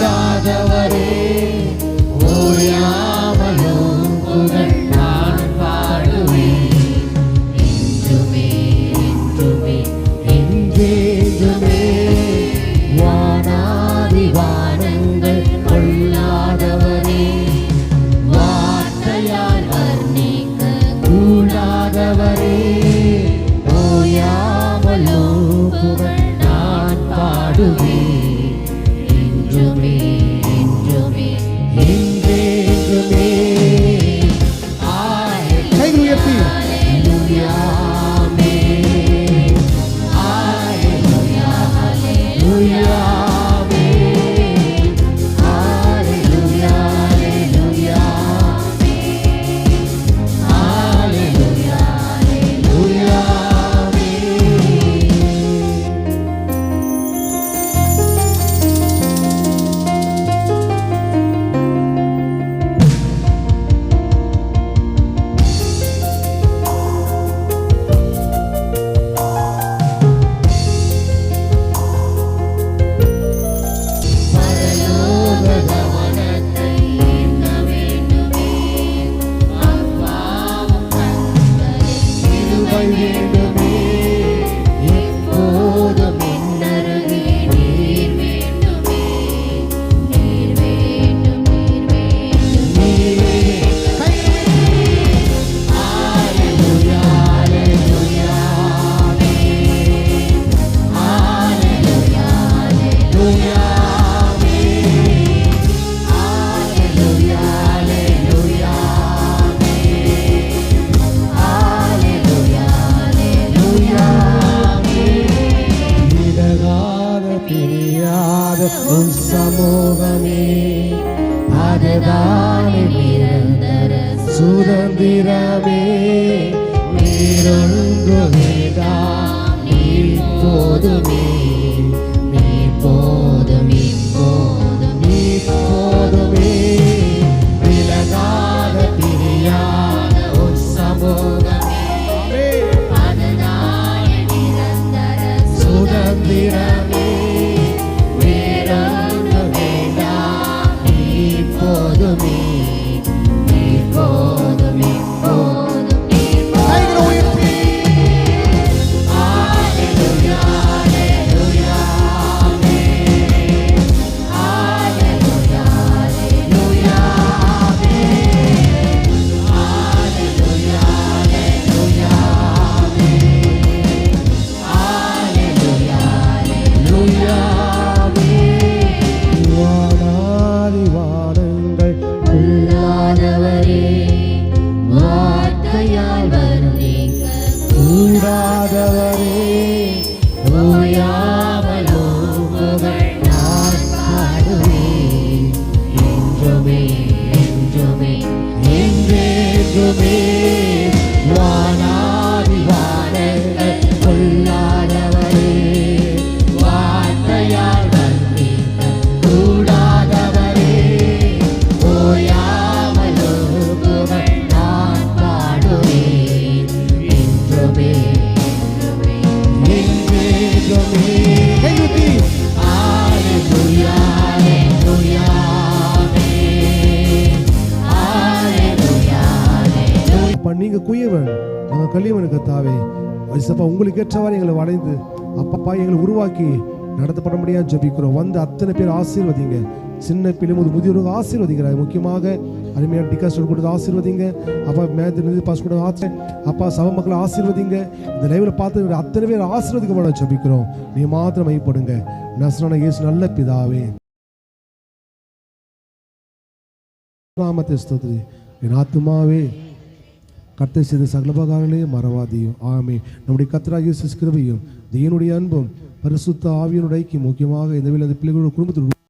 ಬಂದಾದವರೇ ಓಯಾ yeah. பிரியாத. உன் சமூகமே அதுதானே நிரந்தர சுதந்திரமே. நீருள் கூடாதவரே வார்த்தையால் வரும் நீங்கள் கூடாதவரே ஓயாமல் புகழ் நான் பாடுவேன். என்றுமே என்றுமே என்றென்றுமே. நீங்க குயவன். நாங்க கல்லியவனுக்கு தாவே ஐசப்பா உங்களுக்கு ஏற்றவாறு எங்களை வளைந்து அப்பப்பா எங்களை உருவாக்கி நடத்தப்பட முடியாது ஜபிக்கிறோம். வந்து அத்தனை பேர் ஆசீர்வதிங்க. சின்ன பிள்ளைமுது முதியோருக்கு ஆசீர்வதிக்கிறார். முக்கியமாக அருமையான டிகாஸ்டர் கொடுத்து ஆசீர்வதிங்க. அப்பா மேத்து பாஸ் கூட ஆசை அப்பா சப மக்களை ஆசீர்வதிங்க. இந்த லைவில் பார்த்து அத்தனை பேர் ஆசீர்வதிக்கப்பட ஜபிக்கிறோம். நீ மாத்திரம் மைப்படுங்க நசரான இயேசு நல்ல பிதாவே. நாமத்தை ஸ்தோத்திரி. என் ஆத்துமாவே கர்த்தர் செய்த சகலபகாரங்களையும் மறவாதியும் ஆமே நம்முடைய கத்தராகிய சிஸ்கிருபையும் தேவனுடைய அன்பும் பரிசுத்த ஆவியனுடைய முக்கியமாக இந்த வீட்டில் அந்த பிள்ளைகளோட குடும்பத்தில்